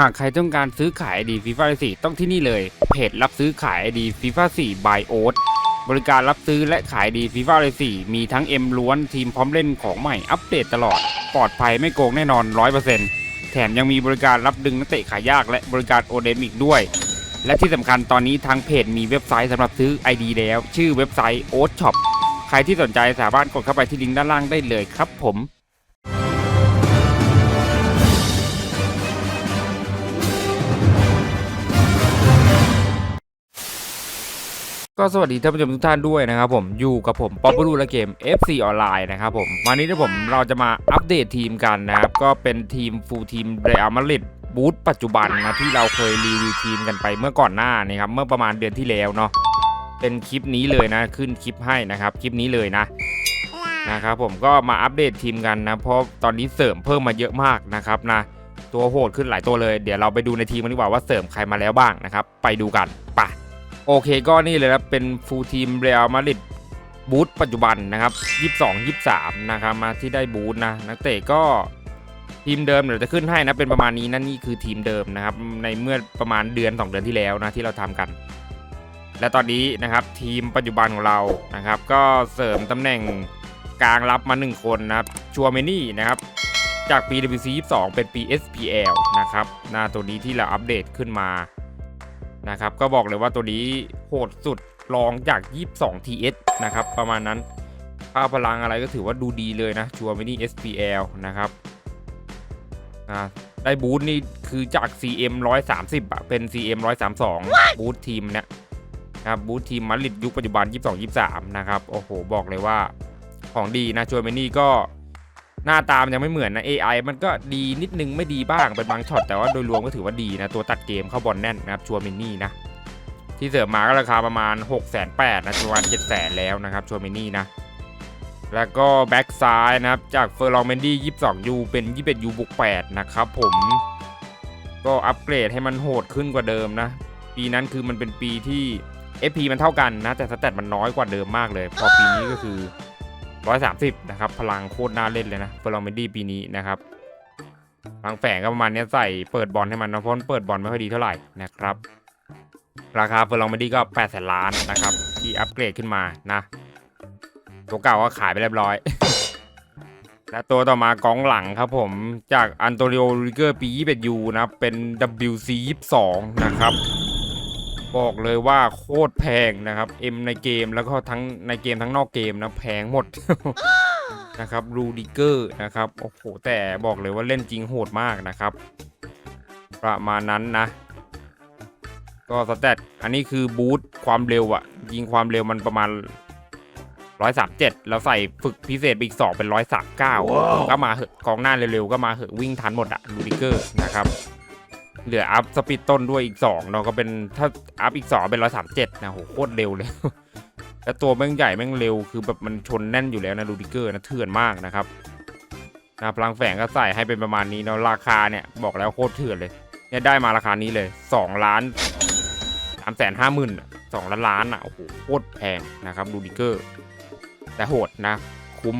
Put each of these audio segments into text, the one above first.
หากใครต้องการซื้อขาย ID FIFA 4ต้องที่นี่เลย เพจรับซื้อขาย ID FIFA 4 by o a t บริการรับซื้อและขาย ID FIFA 4มีทั้ง M ล้วนทีมพร้อมเล่นของใหม่อัปเดตตลอด ปลอดภัยไม่โกงแน่นอน 100%แถมยังมีบริการรับดึงนักเตะขายยากและบริการโอเดมิกด้วย และที่สำคัญตอนนี้ทางเพจมีเว็บไซต์สำหรับซื้อ ID แล้ว ชื่อเว็บไซต์ o a t Shop ใครที่สนใจสามารถกดเข้าไปที่ลิงก์ด้านล่างได้เลยครับผม ก็สวัสดีท่านผู้ชมทุกท่านด้วยนะครับผมอยู่กับผมป๊อปปูและเกม FC ออนไลน์นะครับผมวันนี้ที่ผมเราจะมาอัปเดตทีมกันนะครับ ก็เป็นทีมฟูลทีมเรอัลมาดริดบูธปัจจุบันนะที่เราเคยรีวิวทีมกันไปเมื่อก่อนหน้านี่ครับเมื่อประมาณเดือนที่แล้วเนาะเป็นคลิปนี้เลยนะขึ้นคลิปให้นะครับคลิปนี้เลยนะนะครับผมก็มาอัปเดตทีมกันนะเพราะตอนนี้เสริมเพิ่มมาเยอะมากนะครับนะตัวโหดขึ้นหลายตัวเลย เดี๋ยวเราไปดูในทีมกันดีกว่าว่าเสริมใครมาแล้วบ้างนะครับ ไปดูกันไป โอเคก็นี่เลยนะเป็นฟูลทีมเรอัลมาดริดบูธปัจจุบันนะครับ 22 23 นะครับ มาที่ได้บูธนะ นักเตะก็ทีมเดิมเดี๋ยวจะขึ้นให้นะ เป็นประมาณนี้นั่นนี่คือทีมเดิมนะครับ ในเมื่อประมาณเดือน 2 เดือนที่แล้วนะที่เราทำกัน และตอนนี้นะครับทีมปัจจุบันของเรานะครับ ก็เสริมตำแหน่งกลางรับมา 1 คนนะครับชัวเมนี่นะครับจาก PWC 22 เป็น PSPL นะครับหน้าตัวนี้ที่เราอัปเดตขึ้นมา นะครับก็บอกเลยว่าตัวนี้โหดสุดรองจาก 22 TS นะครับประมาณนั้นค่าพลังอะไรก็ถือว่าดูดีเลยนะชัวร์มินิ SPL นะครับอ่าได้บูทนี่คือจาก CM 130อะเป็น CM 132บูททีมเนี่ยนะครับบูททีมมาดริดยุคปัจจุบัน 22 23 นะครับ โอ้โห บอกเลยว่าของดีนะชัวร์มินิก็ หน้าตามนยังไม่เหมือนนะ AI มันก็ดีนิดนึงไม่ดีบ้างเป็นบางช็อตแต่ว่าโดยรวมก็ถือว่าดีนะ ตัวตัดเกมเข้าบอลแน่นนะครับชัวร์มินี่นะ ที่เสริมมาก็ราคาประมาณ 6 8 0 0 0นะประมาณ7 0 0 0 0แล้วนะครับชัวร์มินี่นะ แล้วก็แบ็กซ้ายนะครับ จากเฟอร์ลองเมนดี้22 U เป็น 21 U บวก8นะครับผมก็อัปเกรดให้มันโหดขึ้นกว่าเดิมนะ ปีนั้นคือมันเป็นปีที่ FP มันเท่ากันนะ แต่สแตทมันน้อยกว่าเดิมมากเลย พอปีนี้ก็คือ 130 นะครับ พลังโคตรน่าเล่นเลยนะเฟอร์ลองเมนดี้ปีนี้นะครับบางแฝงก็ประมาณนี้ใส่เปิดบอลให้มันนะเพราะเปิดบอลไม่ค่อยดีเท่าไหร่นะครับ ราคาเฟอร์ลองเมดี้ก็8ปดแสนล้านนะครับ ที่อัปเกรดขึ้นมานะตัวเก่าก็ขายไปเรียบร้อย และตัวต่อมากองหลังครับผมจากอันโตนิโอริเกอร์ปี21 U นะเป็น WC 22นะครับ บอกเลยว่าโคตรแพงนะครับ M ในเกมแล้วก็ทั้งในเกมทั้งนอกเกมนะแพงหมดนะครับรูดิเกอร์นะครับโอ้โหแต่บอกเลยว่าเล่นจริงโหดมากนะครับ ประมาณนั้นนะ ก็สแตทอันนี้คือบูทความเร็วอะยิงความเร็วมันประมาณ137แล้วใส่ฝึกพิเศษไปอีก2เป็น139ก็มาเหอะกองหน้าเร็วๆก็มาเหอะวิ่งทันหมดอะรูดิเกอร์นะครับ เหลืออัพสปีดต้นด้วยอีก2เนาะก็เป็นถ้าอัพอีก 2 เป็น137นะโหโคตรเร็วเลย แล้วตัวแม่งใหญ่แม่งเร็วคือแบบมันชนแน่นอยู่แล้วนะรูดิเกอร์นะเถื่อนมากนะครับนะพลังแฝงก็ใส่ให้เป็นประมาณนี้เนาะราคาเนี่ยบอกแล้วโคตรเถื่อนเลยเนี่ยได้มาราคานี้เลย2ล้าน3แสนห้าหมื่นสองล้านล้านอะโอ้โหโคตรแพงนะครับรูดิเกอร์ แต่โหดนะคุ้ม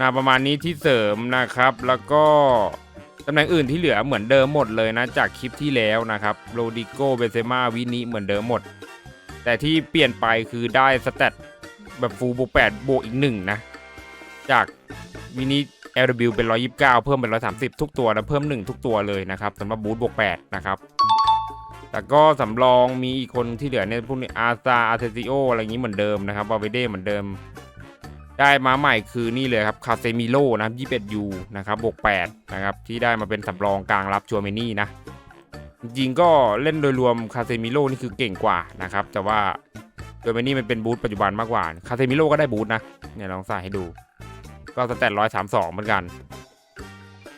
นะประมาณนี้ที่เสริมนะครับแล้วก็ำแหน่งอื่นที่เหลือเหมือนเดิมหมดเลยนะจากคลิปที่แล้วนะครับโรดิโกเบเซมาวินิเหมือนเดิมหมด แต่ที่เปลี่ยนไปคือได้สเตตแบบฟูลบวก8บวกอีกหนึ่งนะ จากวินิ LW เป็น 129 เพิ่มเป็น 130 ทุกตัวนะเพิ่ม 1 ทุกตัวเลยนะครับสำหรับบูทบวก 8 นะครับ แต่ก็สำรองมีอีกคนที่เหลือเนี่ยพวกนี้อาซาอาเทซิโออะไรอย่างนี้เหมือนเดิมนะครับบาเวเดเหมือนเดิม ได้มาใหม่คือนี่เลยครับคาเซมิโลนะครับ21 U นะครับบวก8นะครับที่ได้มาเป็นสำรองกลางรับชัวเมนี่นะ จริงก็เล่นโดยรวมคาเซมิโลนี่คือเก่งกว่านะครับ แต่ว่าชัวเมนี่มันเป็นบูทปัจจุบันมากกว่าคาเซมิโลก็ได้บูทนะเนี่ยลองใส่ให้ดู ก็สแตทร้อยสามสองเหมือนกัน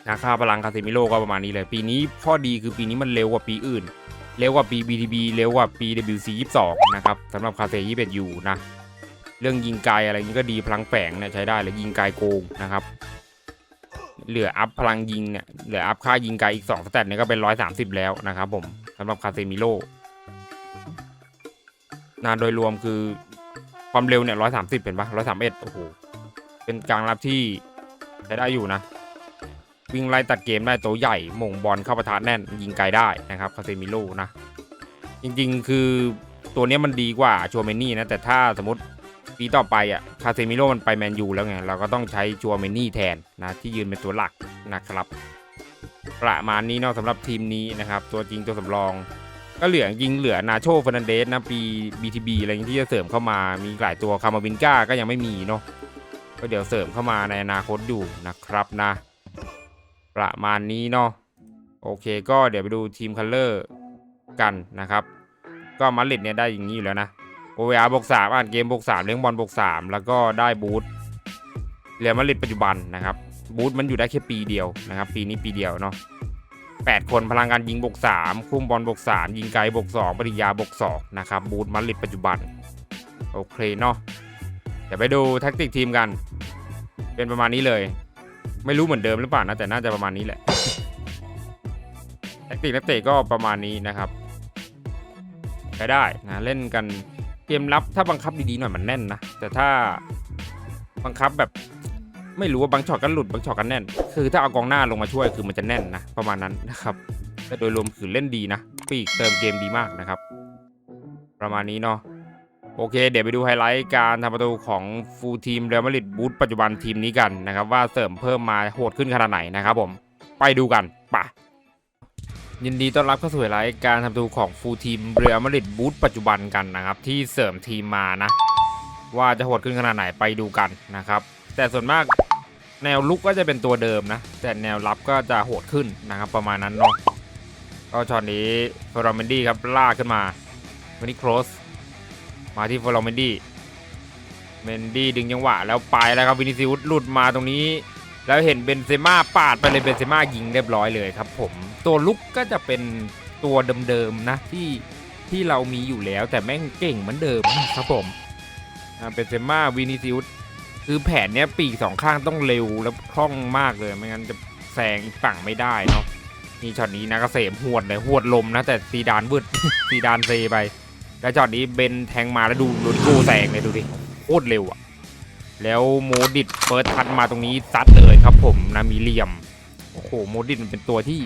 นะค่าพลังคาเซมิโลก็ประมาณนี้เลย ปีนี้ข้อดีคือปีนี้มันเร็วกว่าปีอื่น เร็วกว่าปี BTB เร็วกว่าปี WC 22นะครับสำหรับคาเซ21 U นะ เรื่องยิงไกลอะไรนี้ก็ดีพลังแฝงเนี่ยใช้ได้เลยยิงไกลโกงนะครับเหลืออัพพลังยิงเนี่ยเหลืออัพค่ายิงไกลอีก2สแตทเนี่ยก็เป็น 130 แล้วนะครับผมสำหรับคาเซมิโลนะโดยรวมคือความเร็วเนี่ย130เห็นปะ131โอ้โห เป็นกลางรับที่ใช้ได้อยู่นะ วิ่งไล่ตัดเกมได้ตัวใหญ่มงบอลเข้าประทะแน่น ยิงไกลได้นะครับคาเซมิโลนะ จริงๆ คือตัวนี้มันดีกว่าชัวเมนี่นะ แต่ถ้าสมมติ ปีต่อไปอะคาเซมิโลมันไปแมนยูแล้วไง เราก็ต้องใช้ชัวเมนี่แทนนะที่ยืนเป็นตัวหลักนะครับ ประมาณนี้เนาะสำหรับทีมนี้นะครับ ตัวจริงตัวสำรอง ก็เหลือยิงเหลือนาโชฟนันเดสนะปี BTB อะไรอย่างที่จะเสริมเข้ามามีหลายตัวคามาวินก้าก็ยังไม่มีเนาะก็เดี๋ยวเสริมเข้ามาในอนาคตอยู่นะครับนะ ประมาณนี้เนาะโอเคก็เดี๋ยวไปดูทีมคัลเลอร์กันนะครับ ก็มาดริดเนี่ยได้อย่างนี้อยู่แล้วนะ โอเวอาร์บวกสามอ่านเกมบวกสามเลี้ยงบอลบวกสามแล้วก็ได้บูทเรียลมาดริดปัจจุบันนะครับบูทมันอยู่ได้แค่ปีเดียวนะครับ ปีนี้ปีเดียวเนาะแปดคนพลังการยิงบวกสามคุมบอลบวกสามยิงไกลบวกสองปริญญาบวกสองนะครับบูทมาดริดปัจจุบันโอเคเนาะเดี๋ยวไปดูแท็กติกทีมกัน เป็นประมาณนี้เลย ไม่รู้เหมือนเดิมหรือเปล่านะแต่น่าจะประมาณนี้แหละแท็กติกนักเตะก็ประมาณนี้นะครับใช้ได้นะเล่นกัน เกมรับถ้าบังคับดีๆหน่อยมันแน่นนะ แต่ถ้าบังคับแบบไม่รู้ว่าบางช็อตกันหลุดบางช็อตกันแน่น คือถ้าเอากองหน้าลงมาช่วยคือมันจะแน่นนะ ประมาณนั้นนะครับแต่โดยรวมคือเล่นดีนะปีกเติมเกมดีมากนะครับ ประมาณนี้เนาะโอเค เดี๋ยวไปดูไฮไลท์การทำประตูของฟูลทีมเรอัลมาดริดบูธปัจจุบันทีมนี้กันนะครับ ว่าเสริมเพิ่มมาโหดขึ้นขนาดไหนนะครับผมไปดูกัน ยินดีต้อนรับเข้าสู่รายการทำดูของฟูลทีมเรียลมริดบูธปัจจุบันกันนะครับ ที่เสริมทีมมานะ ว่าจะโหดขึ้นขนาดไหนไปดูกันนะครับ แต่ส่วนมากแนวลุกก็จะเป็นตัวเดิมนะ แต่แนวรับก็จะโหดขึ้นนะครับ ประมาณนั้นเนาะก็ช็อตนี้ฟลอร์เมนดี้ครับลากขึ้นมาวันนี้โครสมาที่ฟลอร์เมนดี้เมนดี้ดึงจังหวะแล้วไปแล้วครับวินิซิอุสหลุดมาตรงนี้ แล้วเห็นเบนเซม่าปาดไปเลยเบนเซม่ายิงเรียบร้อยเลยครับผมตัวลุกก็จะเป็นตัวเดิมๆนะที่ที่เรามีอยู่แล้วแต่แม่งเก่งเหมือนเดิมครับผมเบนเซม่าวินิซิอุสคือแผนเนี้ยปีกสองข้างต้องเร็วและคล่องมากเลยไม่งั้นจะแซงอีกฝั่งไม่ได้เนาะนี่ช็อตนี้นะกเกษมหวดเลยหวดลมนะแต่ซีดานวืดซีดานเซไปแล้วช็อตนี้เบนแทงมาแล้วดูโดนโกแซงเลยดูดิโคตรเร็วอะแล้วโมดิตเปิดทัดมาตรงนี้ซัดเลย ครับผมนะมีเลียม โอ้โหโมดิตมันเป็นตัวที่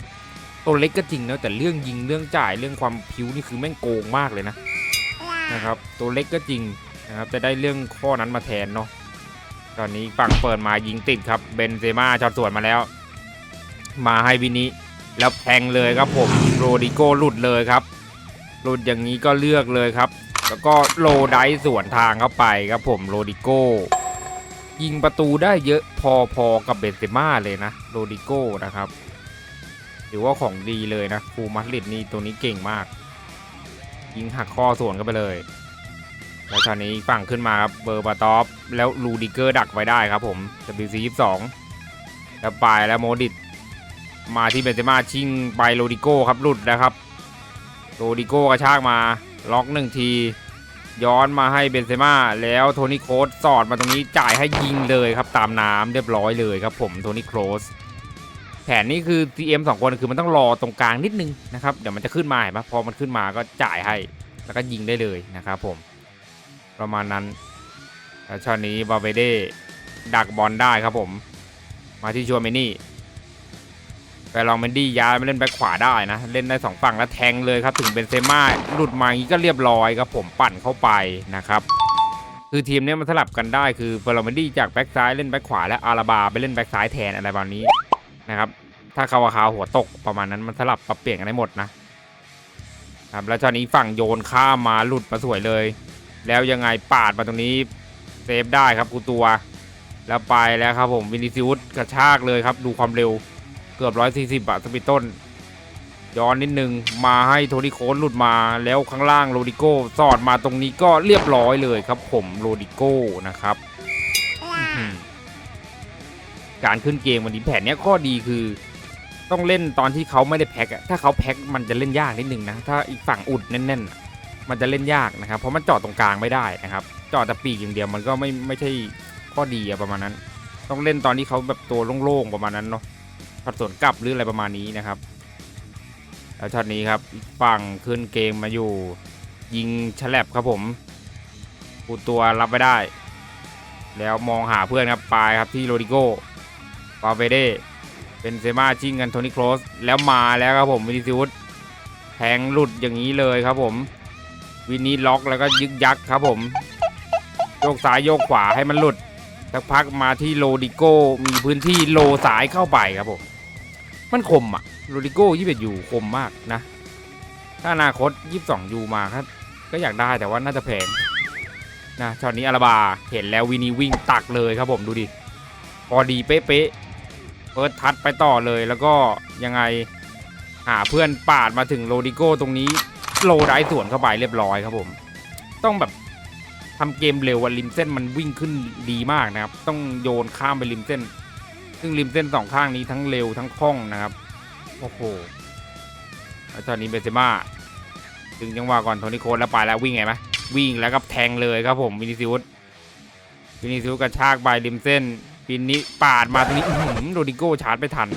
ตัวเล็กก็จริงนะแต่เรื่องยิงเรื่องจ่ายเรื่องความพิ้วนี่คือแม่งโกงมากเลยนะนะครับ ตัวเล็กก็จริงนะครับจะได้เรื่องข้อนั้นมาแทนเนาะตอนนี้ฝั่งเปิดมายิงติดครับเบนเซม่าช็อตสวนมาแล้ว มาให้วินิแล้วแทงเลยครับผมโรดิโกหลุดเลยครับ หลุดอย่างนี้ก็เลือกเลยครับ แล้วก็โลไดสวนทางเข้าไปครับผมโรดิโก ยิงประตูได้เยอะพอๆกับเบนเซม่าเลยนะโรดิโกนะครับถือว่าของดีเลยนะฟูมาริดนี่ตัวนี้เก่งมาก ยิงหักข้อส่วนเข้าไปเลยแล้วคราวนี้ฝั่งขึ้นมาครับเบอร์บาตอฟแล้วลูดิเกอร์ดักไว้ได้ครับผม WC 22แล้วไปแล้วโมดิตมาที่เบนเซม่าชิงไปโรดิโก้ครับหลุดนะครับโรดิโก้กระชากมาล็อกหนึ่งที ย้อนมาให้เบนเซม่าแล้วโทนี่โครสสอดมาตรงนี้จ่ายให้ยิงเลยครับตามน้ำเรียบร้อยเลยครับผมโทนี่โครสแผนนี้คือ TM 2 คนคือมันต้องรอตรงกลางนิดนึงนะครับเดี๋ยวมันจะขึ้นมาเห็นปะพอมันขึ้นมาก็จ่ายให้แล้วก็ยิงได้เลยนะครับผมประมาณนั้นแล้วช็อตนี้บาเวเดดักบอลได้ครับผม มาที่ชัวเมนี่ แต่ลองเมนดี้ย้ายมาเล่นแบ็คขวาได้นะ เล่นได้สองฝั่งแล้วแทงเลยครับ ถึงเป็นเซม่าหลุดมาอย่างนี้ก็เรียบร้อยครับผมปั่นเข้าไปนะครับคือทีมเนี้ยมันสลับกันได้คือเฟอร์เมนดี้จากแบ็คซ้ายเล่นแบ็คขวาและอาราบาไปเล่นแบ็คซ้ายแทนอะไรแบบนี้นะครับถ้าคาวาคาหัวตกประมาณนั้นมันสลับปรับเปลี่ยนกันได้หมดนะครับแล้วตอนนี้ฝั่งโยนข้ามมาหลุดมาสวยเลย แล้วยังไงปาดมาตรงนี้เซฟได้ครับกูตัว แล้วไปแล้วครับผมวินิซิอุสกระชากเลยครับดูความเร็ว เกือบ140บาทสปีดต้น ย้อนนิดนึง มาให้โทนี่โคนหลุดมาแล้วข้างล่างโรดิโก้สอดมาตรงนี้ก็เรียบร้อยเลยครับผมโรดิโก้นะครับ การขึ้นเกมวันนี้แผนเนี้ยข้อดีคือ ต้องเล่นตอนที่เขาไม่ได้แพ็กอะถ้าเขาแพ็กมันจะเล่นยากนิดนึงนะ ถ้าอีกฝั่งอุดแน่นๆ มันจะเล่นยากนะครับ เพราะมันจอดตรงกลางไม่ได้นะครับ จอดแต่ปีกอย่างเดียวมันก็ไม่ไม่ใช่ข้อดีอะประมาณนั้น ต้องเล่นตอนที่เขาแบบตัวโล่งๆประมาณนั้นเนาะ ช็อตสวนกลับหรืออะไรประมาณนี้นะครับแล้วช็อตนี้ครับฝั่งขึ้นเกมมาอยู่ ยิงฉลับครับผมปูตัวรับไม่ได้ แล้วมองหาเพื่อนครับปลายครับที่โรดิโก้ปาเวเดเป็นเซมาชิงกันโทนี่โครสแล้วมาแล้วครับผมวินิซิอุสแทงหลุดอย่างนี้เลยครับผมวินนี้ล็อกแล้วก็ยึกยักครับผมโยกซ้ายโยกขวาให้มันหลุดสักพักมาที่โลดิโก้มีพื้นที่โลสายเข้าไปครับผม มันคมอะโลดิโก้ยี่สิบยูคมมากนะ ถ้าอนาคตยี่สิบสองยูมาครับก็อยากได้แต่ว่าน่าจะแพงนะช็อตนี้อาราบาเห็นแล้ววินีวิ่งตักเลยครับผมดูดิพอดีเป๊ะๆเปิดทัดไปต่อเลยแล้วก็ยังไงหาเพื่อนปาดมาถึงโรดิโก้ตรงนี้โลได้สวนเข้าไปเรียบร้อยครับผม ต้องแบบทำเกมเร็ววันริมเส้นมันวิ่งขึ้นดีมากนะครับ ต้องโยนข้ามไปริมเส้น ซึ่งริมเส้นสองข้างนี้ทั้งเร็วทั้งคล่องนะครับ โอ้โหแล้วตอนนี้เบนเซม่าดึงจังหวะก่อนโทนี่โคสแล้วไปแล้ววิ่งไงไหมวิ่งแล้วก็แทงเลยครับผมวินิซิอุสวินิซิอุสกระชากไปริมเส้นปินนี้ปาดมาตรงนี้โรดิโก้ชาร์จไปทัน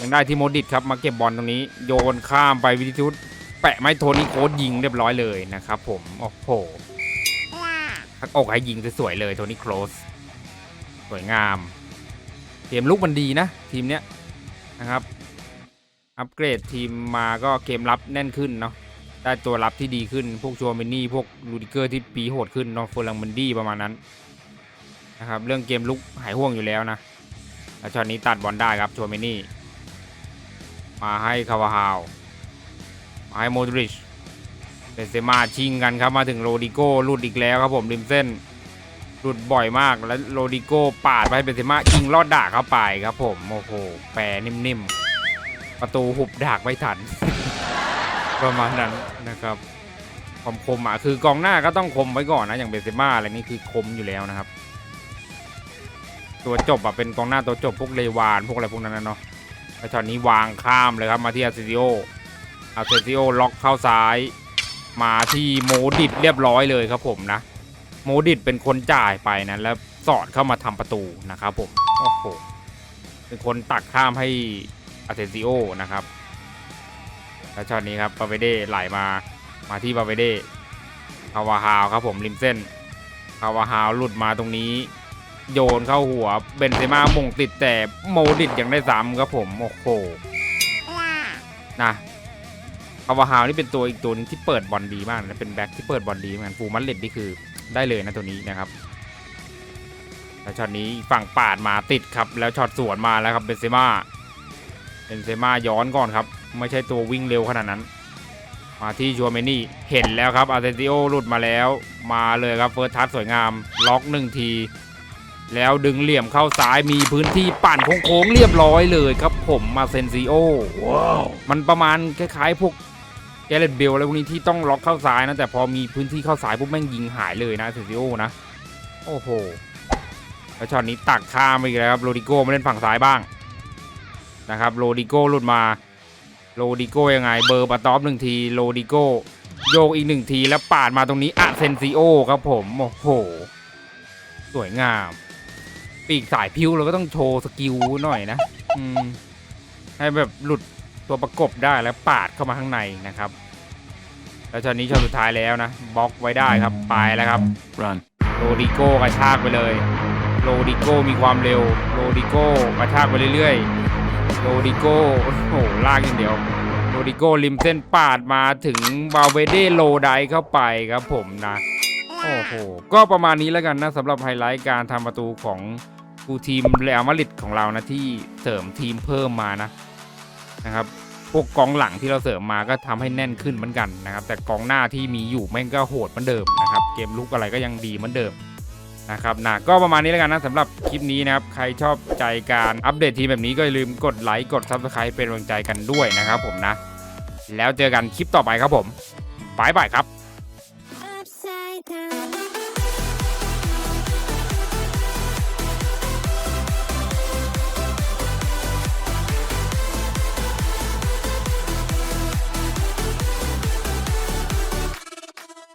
ยังได้ที่โมดิตครับมาเก็บบอลตรงนี้ โยนข้ามไปวินิซิอุสแปะไม้โทนี่โค้ดยิงเรียบร้อยเลยนะครับผมโอ้โหทักอกให้ยิงสวยๆเลยโทนี่โครสสวยงาม เกมลุกมันดีนะ ทีมเนี้ยนะครับ อัปเกรดทีมมาก็เกมรับแน่นขึ้นเนาะได้ตัวรับที่ดีขึ้น พวกชัวเมนนี่ พวกลูดิเกอร์ที่ปีโหดขึ้นนอะโฟลังมันดี้ประมาณนั้นนะครับเรื่องเกมลุกหายห่วงอยู่แล้วนะแล้วช็อตนี้ตัดบอลได้ครับชัวเมนนี่มาให้คาวาฮาวมาให้โมดริชเบนเซม่าชิงกันครับมาถึงโรดิโก้ลุดอีกแล้วครับผมริมเส้น หลุดบ่อยมากแล้วโรดิโก้ปาดไปให้เบนเซม่ายิงลอดดากเข้าไปครับผมโอ้โหแปรนิ่มๆ ประตูหุบดากไม่ทัน ประมาณนั้นนะครับความคมอะคือกองหน้าก็ต้องคมไว้ก่อนนะอย่างเบนเซม่าอะไรนี่คือคมอยู่แล้วนะครับ ตัวจบอะเป็นกองหน้าตัวจบพวกเลวานพวกอะไรพวกนั้นนะเนาะแล้วช็อตนี้วางข้ามเลยครับมาที่อาเซซิโออาเซซิโอล็อกเข้าซ้าย มาที่โมดิตเรียบร้อยเลยครับผมนะ โมดิตเป็นคนจ่ายไปนะแล้วสอดเข้ามาทำประตูนะครับผมโอ้โหเป็นคนตักข้ามให้อาเซซิโอนะครับแล้วช็อตนี้ครับปาเวเด้ไหลมามาที่ปาเวเด้คาวาฮาวครับผมริมเส้นคาวาฮาวหลุดมาตรงนี้ โยนเข้าหัวเบนเซม่ามงติดแต่โมดิตยังได้ซ้ำครับผมโอ้โหนะ คาวาฮาวนี่เป็นตัวอีกตัวหนึงที่เปิดบอลดีมากนะเป็นแบ็คที่เปิดบอลดีเหมือนกันฟูมันเลดนี่คือได้เลยนะตัวนี้นะครับแล้วช็อตนี้ฝั่งปาดมาติดครับ แล้วช็อตสวนมาแล้วครับเบนเซม่าเบนเซม่าย้อนก่อนครับ ไม่ใช่ตัววิ่งเร็วขนาดนั้น มาที่ชัวเมนี่เห็นแล้วครับอาร์เซติโอหลุดมาแล้ว มาเลยครับเฟิร์สทัชสวยงาม ล็อกหนึ่งที แล้วดึงเหลี่ยมเข้าซ้ายมีพื้นที่ปั่นโค้งๆเรียบร้อยเลยครับผมมาเซนซิโอว้าวมันประมาณคล้ายๆพวก แกเรตเบลอะไรพวกนี้ที่ต้องล็อกเข้าซ้ายนะ แต่พอมีพื้นที่เข้าซ้ายปุ๊บแม่งยิงหายเลยนะเซนซิโอนะ โอ้โห แล้วช็อตนี้ตักข้ามไปอีกแล้วครับโรดิโก้มาเล่นฝั่งซ้ายบ้างนะครับโรดิโก้หลุดมาโรดิโก้ยังไง เบอร์ปาตอฟหนึ่งทีโรดิโก้โยกอีกหนึ่งทีแล้วปาดมาตรงนี้อะเซนซิโอครับผม โอ้โห สวยงาม ปีกสายพิ้วเราก็ต้องโชว์สกิลหน่อยนะ อืม ให้แบบหลุด ตัวประกบได้แล้วปาดเข้ามาข้างในนะครับแล้วช็อตนี้ช็อตสุดท้ายแล้วนะบล็อกไว้ได้ครับไปแล้วครับ Run. โรดิโก้กระชากไปเลยโรดิโก้มีความเร็วโรดิโก้กระชากไปเรื่อยๆโรดิโก้โอ้โหลากอย่างเดียวโรดิโก้ริมเส้นปาดมาถึงบาเวเดโลไดเข้าไปครับผมนะโอ้โหก็ประมาณนี้แล้วกันนะสำหรับไฮไลท์การทำประตูของกูทีมเรอัลมาดริดของเรานะที่เสริมทีมเพิ่มมานะ นะครับ พวกกองหลังที่เราเสริมมาก็ทำให้แน่นขึ้นเหมือนกันนะครับ แต่กองหน้าที่มีอยู่แม่งก็โหดเหมือนเดิมนะครับ เกมลุกอะไรก็ยังดีเหมือนเดิมนะครับนะก็ประมาณนี้แล้วกันนะสำหรับคลิปนี้นะครับ ใครชอบใจการอัปเดตทีมแบบนี้ก็อย่าลืมกดไลค์กด s u b สไครป์เป็นกำลังใจกันด้วยนะครับผมนะ แล้วเจอกันคลิปต่อไปครับผมบายบายครับ